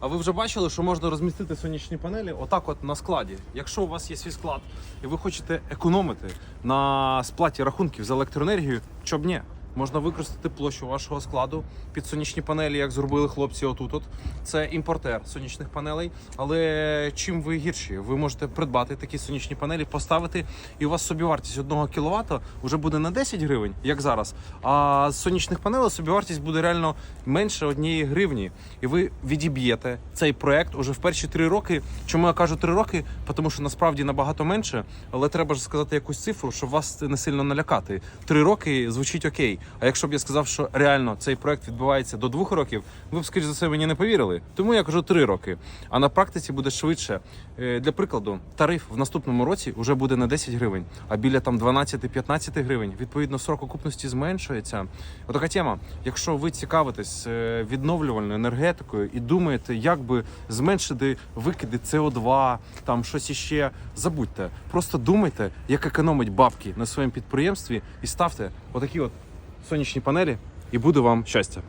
А ви вже бачили, що можна розмістити сонячні панелі отак, от на складі. Якщо у вас є свій склад і ви хочете економити на сплаті рахунків за електроенергію, чоб ні. Можна використати площу вашого складу під сонячні панелі, як зробили хлопці отут. От це імпортер сонячних панелей. Але чим ви гірші, ви можете придбати такі сонячні панелі, поставити, і у вас собівартість 1 кВт вже буде не 10 гривень, як зараз. А з сонячних панелей собівартість буде реально менше однієї гривні. І ви відіб'єте цей проект уже в перші три роки. Чому я кажу три роки? Тому що насправді набагато менше, але треба ж сказати якусь цифру, щоб вас не сильно налякати. Три роки звучить окей. А якщо б я сказав, що реально цей проект відбувається до двох років, ви б, скоріш за все, мені не повірили. Тому я кажу три роки. А на практиці буде швидше. Е, Для прикладу, тариф в наступному році вже буде не 10 гривень, а біля там 12-15 гривень. Відповідно, срок окупності зменшується. Отака тема. Якщо ви цікавитесь е, відновлювальною енергетикою і думаєте, як би зменшити викиди СО2, там щось іще, забудьте. Просто думайте, як економить бабки на своєму підприємстві, і ставте отакі от сонячні панелі, і буде вам щастя.